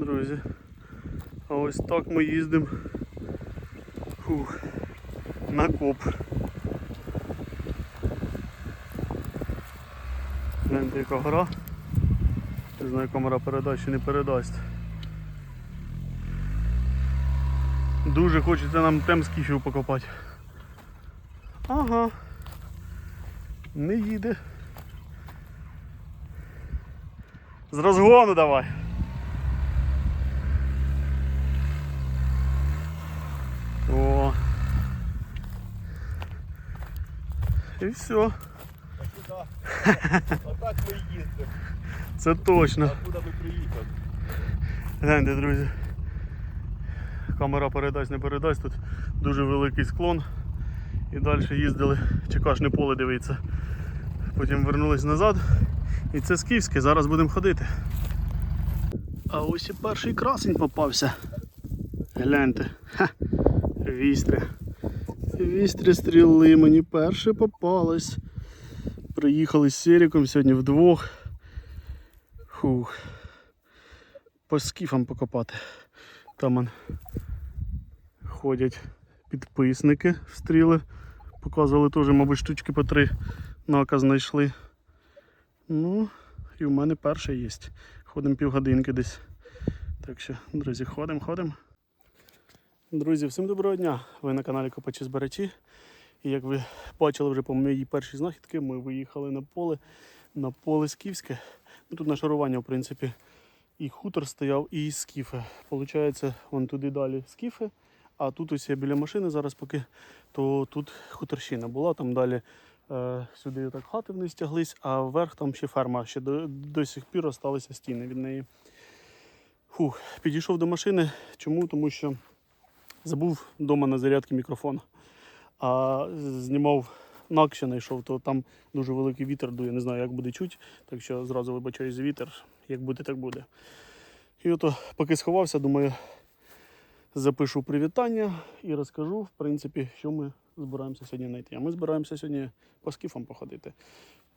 Друзі. А ось так ми їздимо на коп. Гляньте, яка гора. Не знаю, камера чи не передасть. Дуже хочеться нам тем скіфів покопати. Ага. Не їде. З розгону давай. О. І все. Отак ми їздимо. Це точно. А куди ми приїхали? Гляньте, друзі. Камера передасть, не передасть. Тут дуже великий склон. І далі їздили, чекашне поле дивиться. Потім вернулись назад. І це скіфське, зараз будемо ходити. А ось і перший красень попався. Гляньте. Ха. Вістря. Вістря стріли, мені перше попалось. Приїхали з Серіком сьогодні вдвох. Фух по скіфам покопати. Там он ходять підписники стріли. Показували теж, мабуть, штучки по три нака знайшли. Ну, і в мене перше є. Ходимо півгодинки десь. Так що, друзі, ходимо, ходимо. Друзі, всім доброго дня! Ви на каналі Копачі Збирачі. І як ви бачили вже по моїй першій знахідки, ми виїхали на поле, на поле Скіфське. Ну, тут нашарування, в принципі, і хутор стояв, і скіфи. Получається, вон туди далі скіфи, а тут ось я біля машини зараз поки, то тут хуторщина була, там далі е, сюди так хати вниз тяглись, а вверх там ще ферма, ще до, до сих пір залишилися стіни від неї. Фух, підійшов до машини. Чому? Тому що забув вдома на зарядці мікрофон. А знімав накше знайшов, то там дуже великий вітер дує, не знаю, як буде чуть, так що зразу вибачаюсь за вітер, як буде, так буде. І ото поки сховався, думаю, запишу привітання і розкажу, в принципі, що ми збираємося сьогодні знайти. А ми збираємося сьогодні по скіфам походити.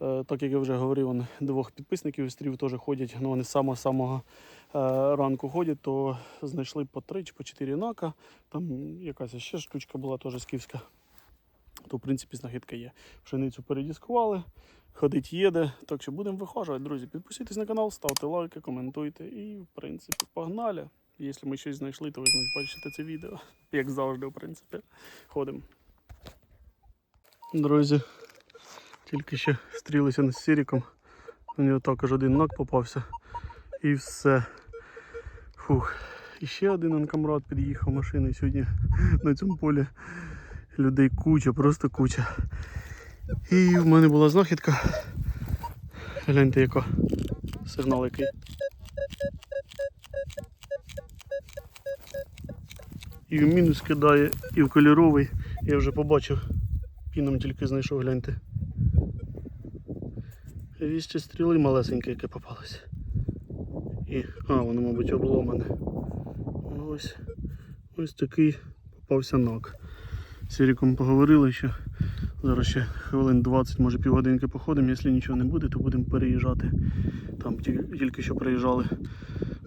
Е, Так як я вже говорив, вони двох підписників стрів теж ходять, ну вони з самого-самого е, ранку ходять, то знайшли по три чи по чотири нака. Там якась ще штучка була теж скіфська. То, в принципі, знахідка є. Пшеницю передіскували, ходить їде. Так що будемо вихожувати, друзі. Підписуйтесь на канал, ставте лайки, коментуйте. І, в принципі, погнали. Якщо ми щось знайшли, то ви бачите це відео. Як завжди, в принципі. Ходимо. Друзі, тільки ще стрілися з Сіріком. У нього також один ног попався. І все. Фух. І ще один анкамрад під'їхав машиною сьогодні на цьому полі. Людей куча, просто куча. І в мене була знахідка. Гляньте яка. Сигнал який. І в мінус кидає, і в кольоровий. Я вже побачив. Піном тільки знайшов, гляньте. Віще стріли малесеньке, яке попалося. І... А, воно, мабуть, обломане. Ось. Ось такий попався ног. З Сіріком поговорили ще. Зараз ще хвилин 20, може півгодинки походимо. Якщо нічого не буде, то будемо переїжджати. Там тільки що приїжджали,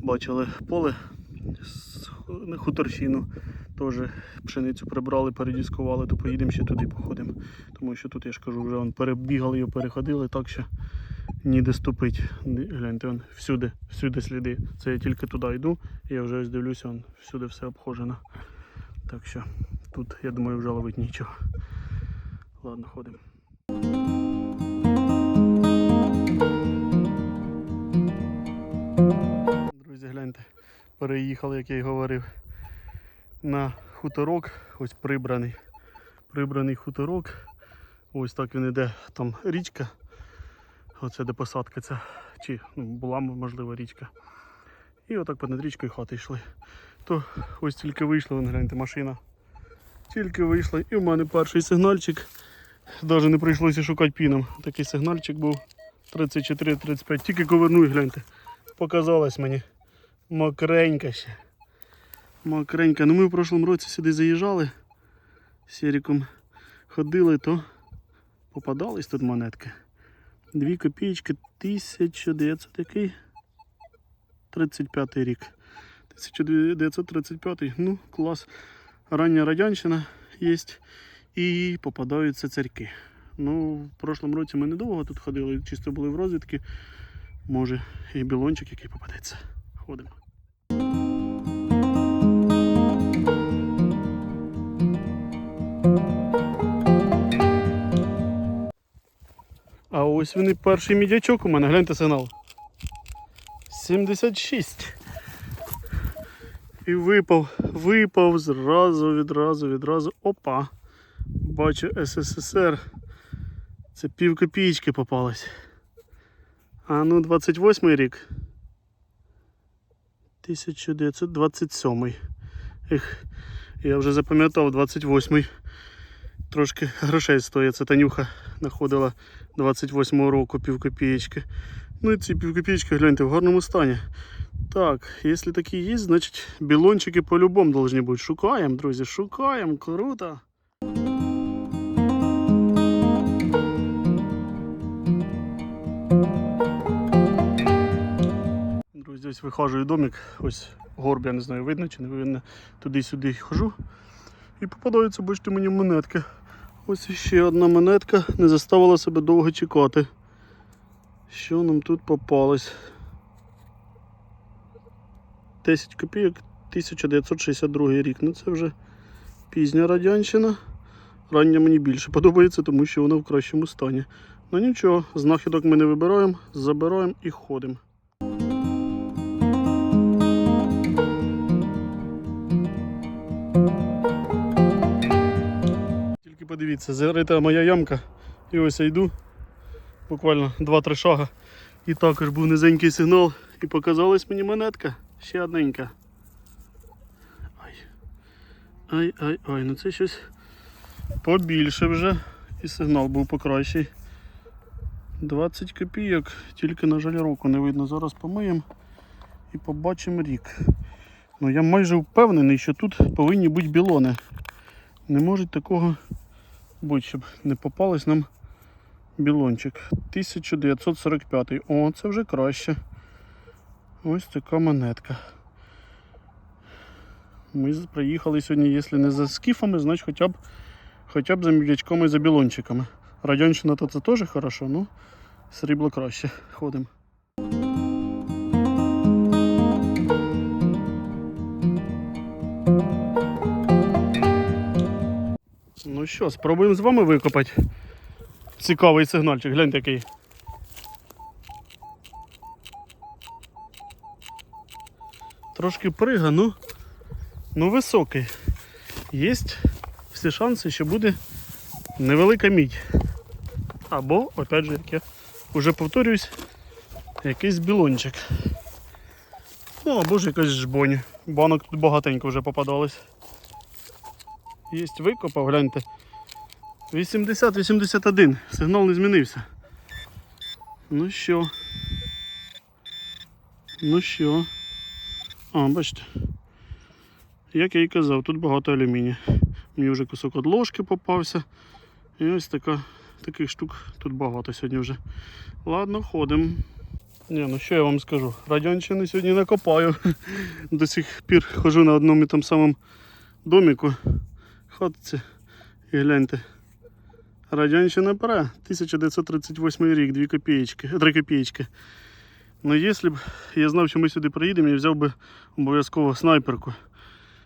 бачили поле з хуторщину. Теж пшеницю прибрали, передіскували, то поїдемо ще туди походимо. Тому що тут я ж кажу, вже перебігали його, переходили, так що ніде ступить. Гляньте, вон, всюди, всюди сліди. Це я тільки туди йду, і я вже ось дивлюся, вон, всюди все обхожено. Так що тут, я думаю, вже ловить нічого. Ладно, ходимо. Друзі, гляньте, переїхали, як я й говорив, на хуторок, ось прибраний. Прибраний хуторок. Ось так він іде, там річка. Оце де посадка ця, чи ну, була можливо річка. І отак понад річкою хати йшли. То ось тільки вийшли, вон гляньте, машина. Тільки вийшла. І в мене перший сигнальчик. Навіть не прийшлося шукати піном. Такий сигнальчик був 34-35. Тільки коверну і гляньте. Показалось мені. Мокренька ще. Мокренька. Ну ми в прошлому році сюди заїжджали. З Серіком ходили, то попадались тут монетки. Дві копійки, 1900 який? 35 рік. 1935. Ну, клас. Рання радянщина є. І попадаються царьки. Ну, в прошлому році ми недовго тут ходили, чисто були в розвідки. Може, і білончик, який попадеться. Ходимо. А ось він і перший мідячок у мене, гляньте сигнал. 76. І випав, випав зразу, відразу, відразу. Опа. Бачу СССР. Це пів копійки попалось. А ну 28 рік. 1927. Ех, я вже запам'ятав 28. Трошки грошей стоїть. Це Танюха знаходила 28-го року пів копієчки. Ну і ці пів копієчки, гляньте, в гарному стані. Так, якщо такі є, значить білончики по-любому повинні бути. Шукаємо, друзі, шукаємо, круто. Друзі, ось виходжу домик, ось горб, я не знаю, видно чи не видно. Туди-сюди хожу. І попадаються, бачите, мені монетки. Ось ще одна монетка, не заставила себе довго чекати. Що нам тут попалось? 10 копійок 1962 рік. Ну це вже пізня радянщина. Рання мені більше подобається, тому що вона в кращому стані. Ну нічого, знахідок ми не вибираємо, забираємо і ходимо. Подивіться, зарита моя ямка. І ось я йду. Буквально 2-3 шага. І також був низенький сигнал. І показалась мені монетка. Ще одненька. Ай. Ай, ай, ай, ну це щось побільше вже. І сигнал був покращий. 20 копійок, тільки, на жаль, року не видно. Зараз помиємо і побачимо рік. Ну я майже впевнений, що тут повинні бути білони. Не може такого бути, щоб не попалось нам білончик. 1945. О, це вже краще. Ось така монетка. Ми приїхали сьогодні, якщо не за скіфами, значить хоча б, хоча б за мідячками і за білончиками. Радянщина то це теж хорошо, ну срібло краще. Ходимо. Ну що, спробуємо з вами викопати цікавий сигнальчик. Гляньте який. Трошки прига, ну, ну високий. Є всі шанси, що буде невелика мідь. Або, опять же, як я вже повторююсь, якийсь білончик. Ну, або ж якась жбонь. Банок тут багатенько вже попадалось. Є викопав, гляньте. 80-81. Сигнал не змінився. Ну що? Ну що? А, бачите. Як я і казав, тут багато алюмінію. Мені вже кусок від ложки попався. І ось така, таких штук тут багато сьогодні вже. Ладно, ходимо. Ні, ну що я вам скажу? Радянщини сьогодні не копаю. До сих пір хожу на одному і тому самому доміку. Ходці. І гляньте. Радянщина пора. 1938 рік, 2 копієчки, 3 копієчки. Ну, якщо б я знав, що ми сюди приїдемо, я взяв би обов'язково снайперку.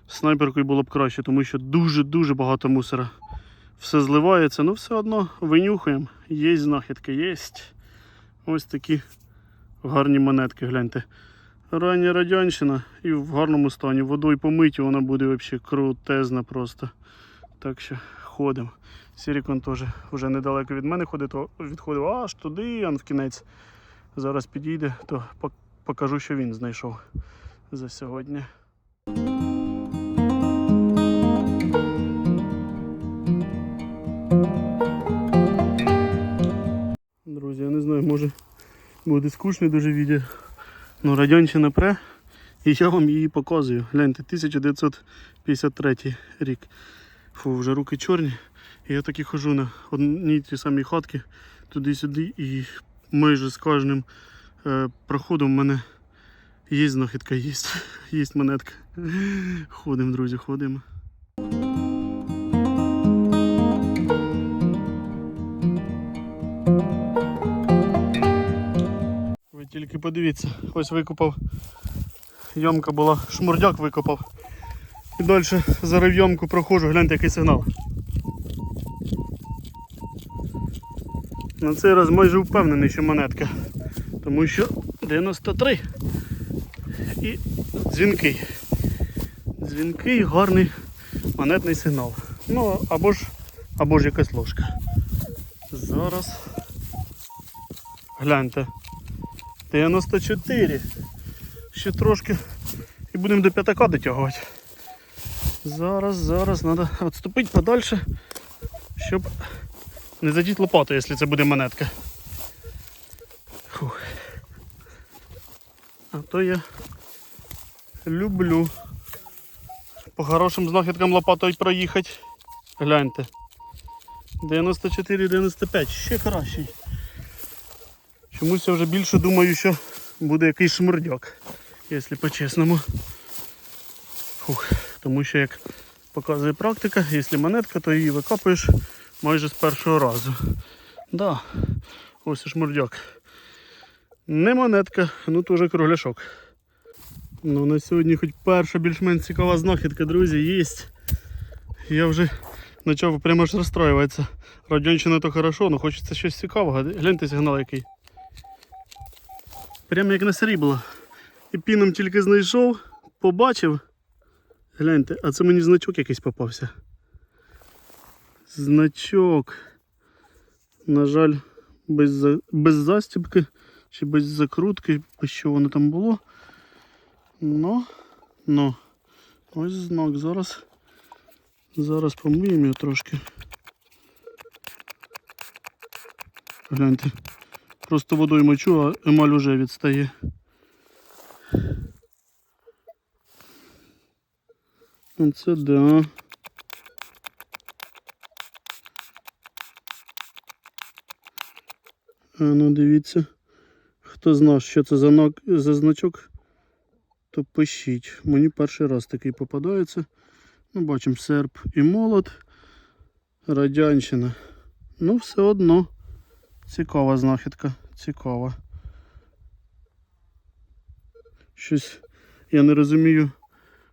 Снайперкою було б краще, тому що дуже-дуже багато мусора. Все зливається, ну все одно винюхаємо. Є знахідки, є. Ось такі гарні монетки, гляньте. Рання радянщина і в гарному стані. Водою помиті вона буде взагалі крутезна просто. Так що ходимо. Сірікон теж вже недалеко від мене ходить, то відходив аж туди, ан в кінець. Зараз підійде, то покажу, що він знайшов за сьогодні. Друзі, я не знаю, може буде скучно дуже відео. Ну, радянщина пре. І я вам її показую. Гляньте, 1953 рік. Фу, вже руки чорні. І я так і хожу на одній тій самій хатки туди-сюди, і майже з кожним е, проходом в мене Є знахідка, є. Є монетка. Ходимо, друзі, ходимо. Тільки подивіться, ось викопав. Ямка була, шмурдяк викопав. І далі зарив ямку проходжу, гляньте який сигнал. На цей раз майже впевнений, що монетка. Тому що 93 і дзвінкий. Дзвінкий, гарний монетний сигнал. Ну, або ж, або ж якась ложка. Зараз. Гляньте. 94. Ще трошки і будемо до п'ятака дотягувати. Зараз, зараз треба відступити подальше, щоб не задіти лопату, якщо це буде монетка. Фух. А то я люблю по хорошим знахідкам лопатою проїхати. Гляньте. 94-95, ще кращий. Чомусь я вже більше думаю, що буде якийсь шмурдяк, якщо по-чесному. Тому що як показує практика, якщо монетка, то її викапуєш майже з першого разу. Да, ось шмурдяк. Не монетка, ну теж кругляшок. Ну на сьогодні хоч перша більш-менш цікава знахідка, друзі, є. Я вже почав прямо аж розстроюватися. Радянщина то хорошо, але хочеться щось цікавого. Гляньте сигнал який. Прямо як на срібло. І піном тільки знайшов, побачив. Гляньте, а це мені значок якийсь попався. Значок. На жаль, без, за- без застібки чи без закрутки, що воно там було. Ну, ну, ось знак. Зараз. Зараз помиємо його трошки. Гляньте. Просто водою мочу, а емаль уже відстає. Оце да. А ну дивіться. Хто знав, що це за, нак- за значок, то пишіть. Мені перший раз такий попадається. Ну, бачимо серп і молот. Радянщина. Ну, все одно. Цікава знахідка. Цікава. Щось я не розумію.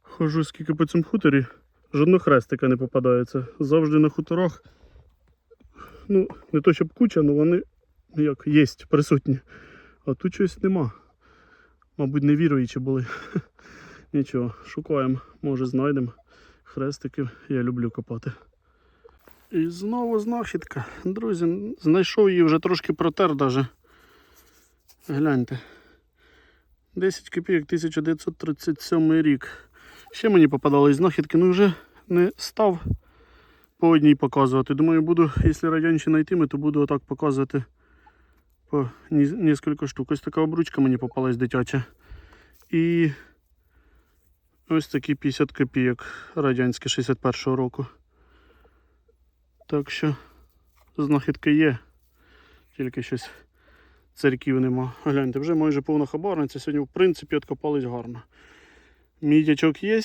Хожу скільки по цьому хуторі. Жодного хрестика не попадається. Завжди на хуторах. Ну, не то щоб куча, але вони як є, присутні. А тут щось нема. Мабуть, невіруючі були. Нічого, шукаємо, може знайдемо. Хрестики я люблю копати. І знову знахідка. Друзі, знайшов її вже трошки протер даже. Гляньте. 10 копійок 1937 рік. Ще мені попадались знахідки, ну вже не став по одній показувати. Думаю, буду, якщо радянщина йтиме, то буду отак показувати по кілька штук. Ось така обручка мені попалась дитяча. І ось такі 50 копійок радянські 61-го року. Так що знахідки є, тільки щось церків нема. Гляньте, вже майже повна хабарниця. Сьогодні, в принципі, откопались гарно. Мідячок є,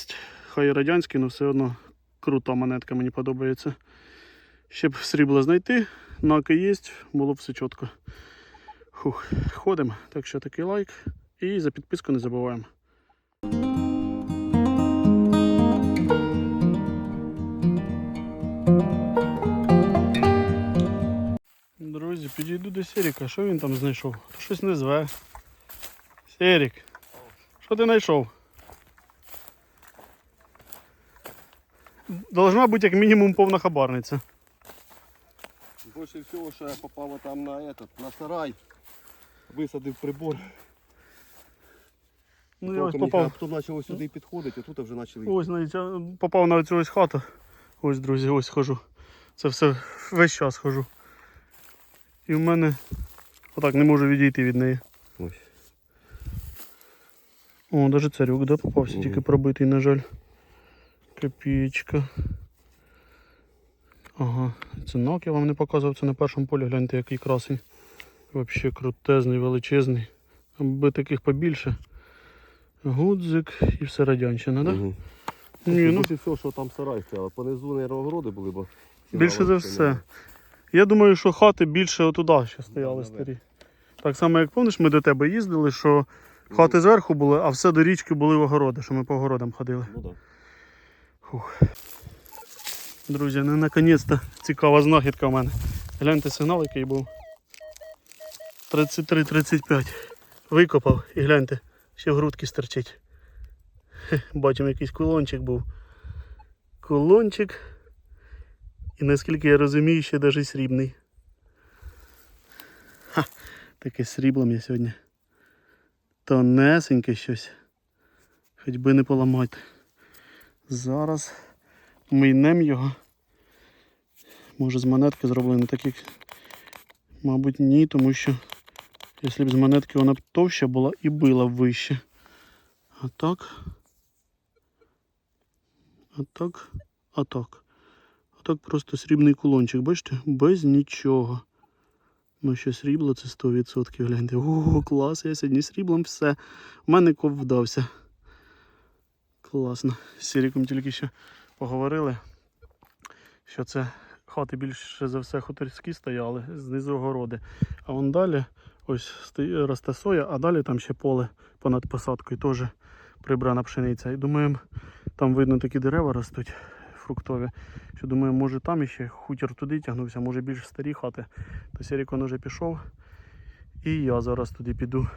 хай радянський, але все одно крута монетка мені подобається. Ще б срібло знайти, наки є, було б все чітко. Ходимо. Так що такий лайк. І за підписку не забуваємо. Друзі, підійду до Серіка. Що він там знайшов? Щось не зве. Серік, що ти знайшов? Должна бути як мінімум повна хабарниця. Більше всього, що я попав там на этот, на сарай. Висадив прибор. Ну я ось попав. Хто почав сюди підходити, а тут вже почали. Ось навіть я попав на цю ось хату. Ось, друзі, ось хожу. Це все весь час хожу. І в мене отак не можу відійти від неї. Ось. О, навіть царюк, да, попався, Мгм. тільки пробитий, на жаль. Копієчка. Ага, цинок я вам не показував, це на першому полі, гляньте, який красень. Взагалі крутезний, величезний. Аби таких побільше. Гудзик і все радянщина, так? Да? Угу. Ні, ну, всього, що там сарай стояв. Понизу, наверное, огороди були, бо... більше за все. Я думаю, що хати більше отуда ще стояли Да, да, старі. Так само, як помниш, ми до тебе їздили, що хати зверху були, а все до річки були в огороди, що ми по огородам ходили. Ну так. Фух. Друзі, ну наконець-то цікава знахідка в мене. Гляньте сигнал, який був. 33-35. Викопав і гляньте, ще в грудки стерчить. Бачимо, якийсь кулончик був. Кулончик. І наскільки я розумію, ще навіть срібний. Ха, таке сріблом я сьогодні. Тонесеньке щось. Хоч би не поламати. Зараз мийнем його. Може з монетки зроблено, так як, мабуть, ні, тому що якщо б з монетки вона б товща була і била вище. А так. А так. А так. Так просто срібний кулончик, бачите? Без нічого. Ну що срібло це 100%. Гляньте. О, клас, я сьогодні сріблом все. У мене коп вдався. Класно. З Сіріком тільки що поговорили, що це хати більше за все хуторські стояли, знизу огороди. А вон далі ось росте соя, а далі там ще поле понад посадкою теж прибрана пшениця. І думаємо, там видно такі дерева ростуть фруктові. Що думаю, може там іще хутір туди тягнувся, може більш старі хати. То Сірік він вже пішов. І я зараз туди піду.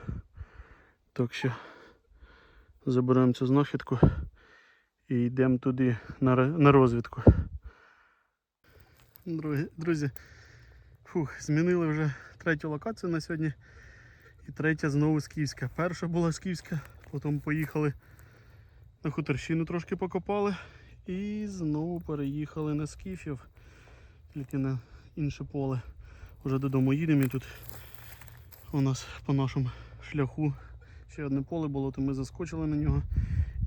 Так що заберемо цю знахідку і йдемо туди на, розвідку. Друзі, фух, змінили вже третю локацію на сьогодні. І третя знову скіфська. Перша була скіфська, потім поїхали на хуторщину трошки покопали. І знову переїхали на скіфів, тільки на інше поле. Вже додому їдемо і тут у нас по нашому шляху ще одне поле було, то ми заскочили на нього.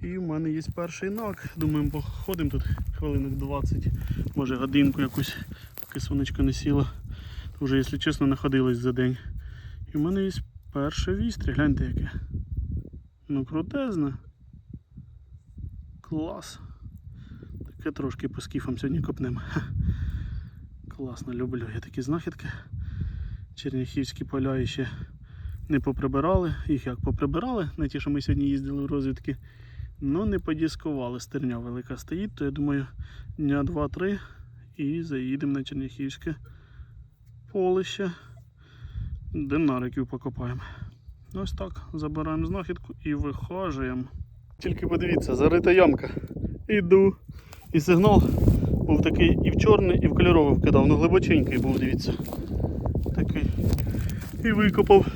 І в мене є перший нак. Думаємо, походимо тут хвилинок 20, може годинку якусь, поки сонечко не сіло. Вже, якщо чесно, находилось за день. І в мене є перше вістря, гляньте яке. Ну крутезне. Клас. Таке трошки по скіфам сьогодні копнемо. Класно, люблю я такі знахідки. Черняхівські поля ще не поприбирали. Їх як поприбирали, на ті, що ми сьогодні їздили в розвідки. Ну не подіскували. Стерня велика стоїть, то я думаю, дня два-три і заїдемо на Черняхівське полище. Динариків покопаємо. Ось так, забираємо знахідку і вихожуємо. Тільки подивіться, зарита ямка. Іду. І сигнал був такий і в чорний, і в кольоровий вкидав. Ну глибоченький був, дивіться. Такий. І викопав.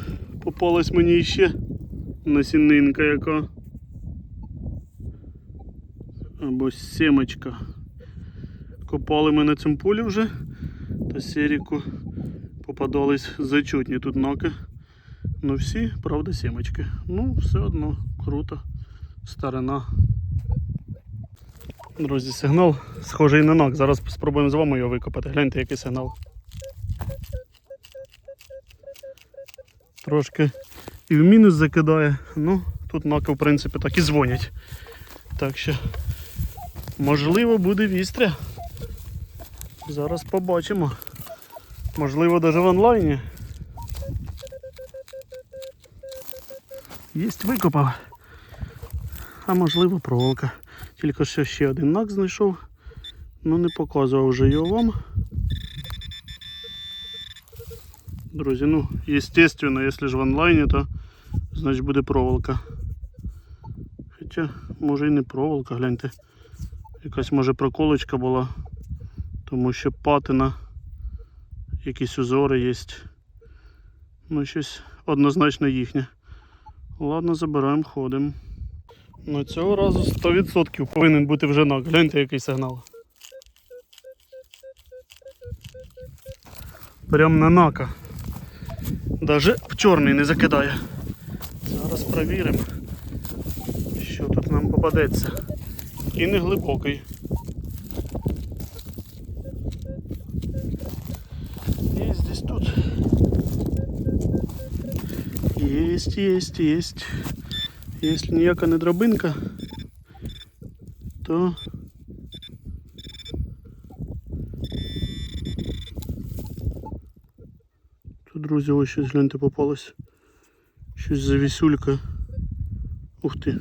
Попалась мені ще насінинка яка. Або сімочка. Копали ми на цьому полі вже. Та серіку попадались зачутні тут наки. Ну всі, правда, сімочки. Ну, все одно круто. Старина. Друзі, сигнал схожий на нак. Зараз спробуємо з вами його викопати. Гляньте, який сигнал. Трошки і в мінус закидає. Ну, тут наки, в принципі, так і дзвонять. Так що, можливо, буде вістря. Зараз побачимо. Можливо, навіть в онлайні. Єсть викопав. А можливо проволока. Тільки що ще один нак знайшов. Ну не показував вже його вам. Друзі, ну, естественно, якщо ж в онлайні, то значить буде проволока. Хоча, може і не проволока, гляньте. Якась може проколочка була. Тому що патина, якісь узори є. Ну, щось однозначно їхнє. Ладно, забираємо, ходимо. Ну цього разу 100% повинен бути вже нак. Гляньте, який сигнал. Прям на нака. Даже в чорний не закидає. Зараз перевіримо, що тут нам попадеться. І не глибокий. Є десь тут. Єсть, єсть, єсть. Якщо ніяка не драбинка, то Тут, друзі, ось щось гляньте попалось. Щось завісюлька. Ух ти.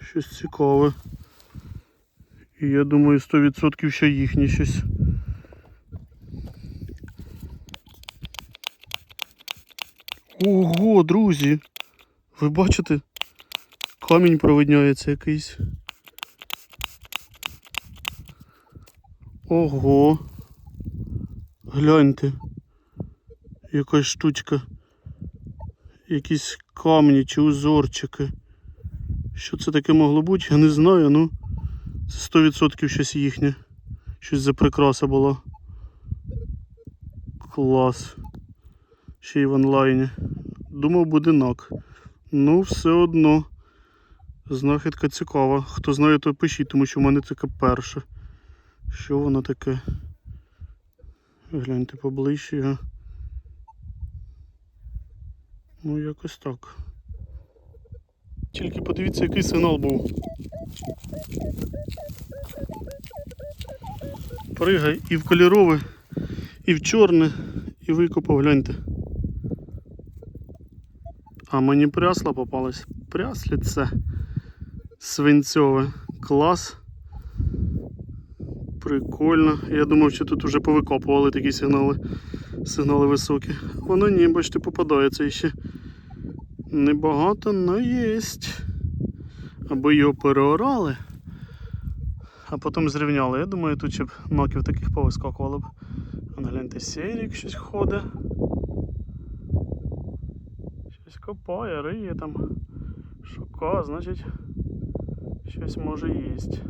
Щось цікаве. І я думаю 100% що їхнє щось. Ого, друзі! Ви бачите? Камінь провидняється якийсь. Ого. Гляньте. Якась штучка. Якісь камні чи узорчики. Що це таке могло бути? Я не знаю, ну. Це 100% щось їхнє. Щось за прикраса була. Клас. Ще й в онлайні. Думав буде нак. Ну, все одно. Знахідка цікава. Хто знає, то пишіть, тому що в мене таке перше. Що воно таке? Гляньте поближче його. Ну, якось так. Тільки подивіться, який сигнал був. Пригай і в кольорове, і в чорне, і викопав, гляньте. А мені прясла попалась. Прясліце свинцьове. Клас. Прикольно. Я думав, що тут вже повикопували такі сигнали. Сигнали високі. Воно ні, бачите, попадається іще. Небагато, але єсть. Або його переорали, а потім зрівняли. Я думаю, тут ще б ноків таких повискакувало б. А гляньте, серік щось ходить. Щось копає, риє там. Шука, значить, щось може їсть.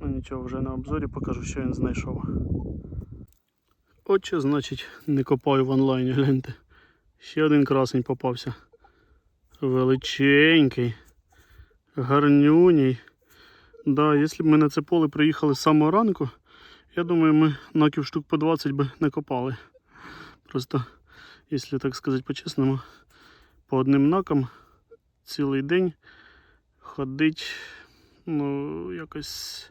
Ну нічого, вже на обзорі покажу, що він знайшов. От що значить не копаю в онлайні, гляньте. Ще один красень попався. Величенький. Гарнюній. Да, якщо б ми на це поле приїхали з самого ранку, я думаю, ми наків штук по 20 би не копали. Просто, якщо так сказати по-чесному, по одним накам цілий день ходить, ну, якось.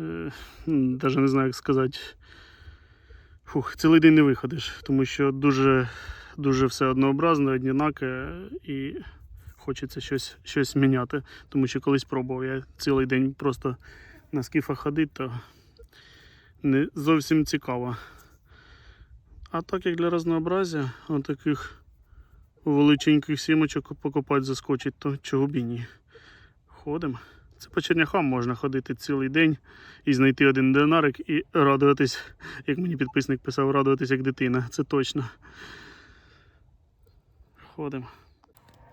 Е, навіть не знаю, як сказати. Фух, цілий день не виходиш, тому що дуже, дуже все однообразно, однаке і хочеться щось, щось міняти. Тому що колись пробував я цілий день просто на скіфах ходити, то не зовсім цікаво. А так як для разнообразя, отаких величеньких сімочок покопати заскочить, то чого б і ні. Ходимо. Це по черняхам можна ходити цілий день і знайти один динарик і радуватись, як мені підписник писав, радуватись як дитина. Це точно. Ходимо.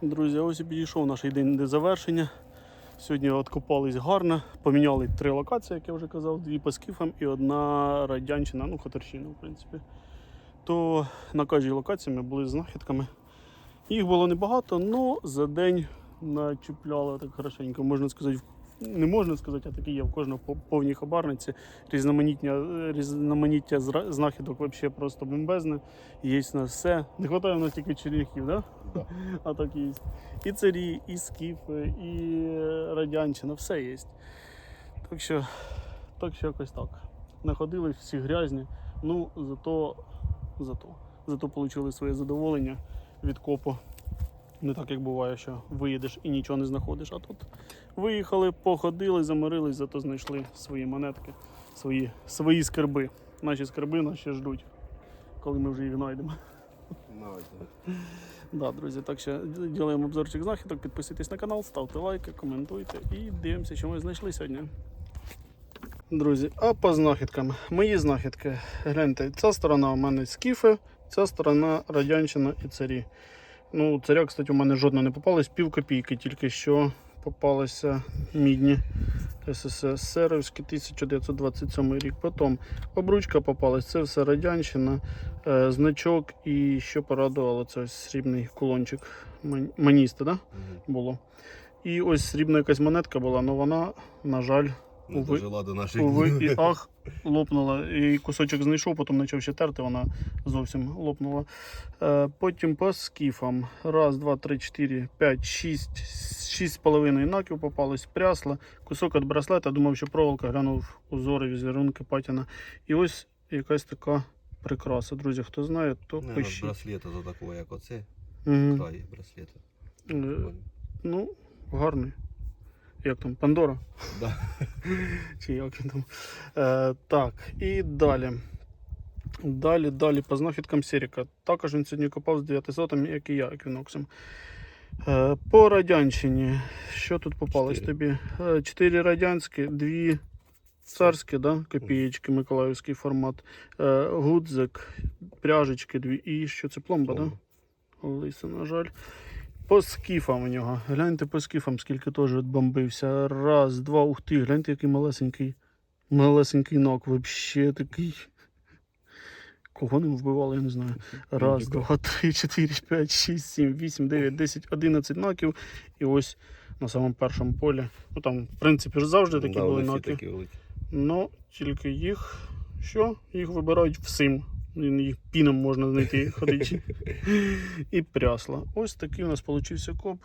Друзі, ось і підійшов наш день до завершення. Сьогодні откопались гарно, поміняли три локації, як я вже казав, дві по скіфам і одна радянщина, ну Хаторщина, в принципі. То на кожній локації ми були з знахідками. Їх було небагато, але за день начіпляли так хорошенько. Можна сказати, не можна сказати, а такі є в кожного по повній хабарниці. Різноманіття, різноманіття знахідок взагалі просто бомбезне. Є на все. Не вистачає в нас тільки черняхів, да? Да. а так є. І царі, і скіфи, і радянщина, все є. Так що, так що якось так. Находились всі грязні, ну зато, зато, зато отримали своє задоволення від копу. Не так, як буває, що виїдеш і нічого не знаходиш. А тут виїхали, походили, замирились, зато знайшли свої монетки, свої, свої скарби. Наші скарби нас ще ждуть, коли ми вже їх знайдемо. Да, друзі, так що ділаємо обзорчик знахідок, підписуйтесь на канал, ставте лайки, коментуйте і дивимося, що ми знайшли сьогодні. Друзі, а по знахідкам. Мої знахідки. Гляньте, ця сторона у мене скіфи, ця сторона радянщина і царі. Ну, царя, кстати, у мене жодна не попалась, пів копійки тільки що попалися мідні. СССРівські 1927 рік. Потім обручка попалась, це все радянщина, е, значок і що порадувало, це ось срібний кулончик Ман- маніста, да? було. І ось срібна якась монетка була, але вона, на жаль, Не Уви. дожила до наших Уви днів. і ах, лопнула. І кусочок знайшов, потім почав ще терти, вона зовсім лопнула. Е, потім по скіфам. Раз, два, три, чотири, п'ять, шість. Шість з половиною наків попалось, прясла. Кусок від браслета, думав, що проволока, глянув узори, візерунки, патіна. І ось якась така прикраса. Друзі, хто знає, то Не, пишіть. браслета за такого, як оце, Мгм. край браслета. Е, Ну, гарний. Як там? Пандора? Да. Чи як він там? Е, так, і далі. Далі, далі по знахідкам Серіка. Також він сьогодні копав з 900, як і я, еквіноксом. Е, по радянщині. Що тут попалось Чотири. тобі? Е, Чотири радянські, дві царські, да? копієчки, Миколаївський формат. Е, гудзик, пряжечки дві. І що це пломба, так? Да? Лиса, на жаль. По скіфам у нього. Гляньте по скіфам, скільки теж відбомбився. Раз, два, ух ти, гляньте, який малесенький. Малесенький нок. Вообще такий. Кого не вбивали, я не знаю. Раз, два, три, чотири, п'ять, шість, сім, вісім, дев'ять, десять, одинадцять ноків. І ось на самому першому полі. Ну там, в принципі, ж завжди такі Да, були ноки. Ну, тільки їх. Що? Їх вибирають всім. Їх піном можна знайти ходити. І прясла. Ось такий у нас получився коп.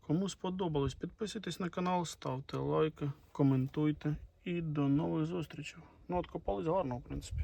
Кому сподобалось, підписуйтесь на канал, ставте лайки, коментуйте і до нових зустрічей. Ну, от копались гарно, в принципі.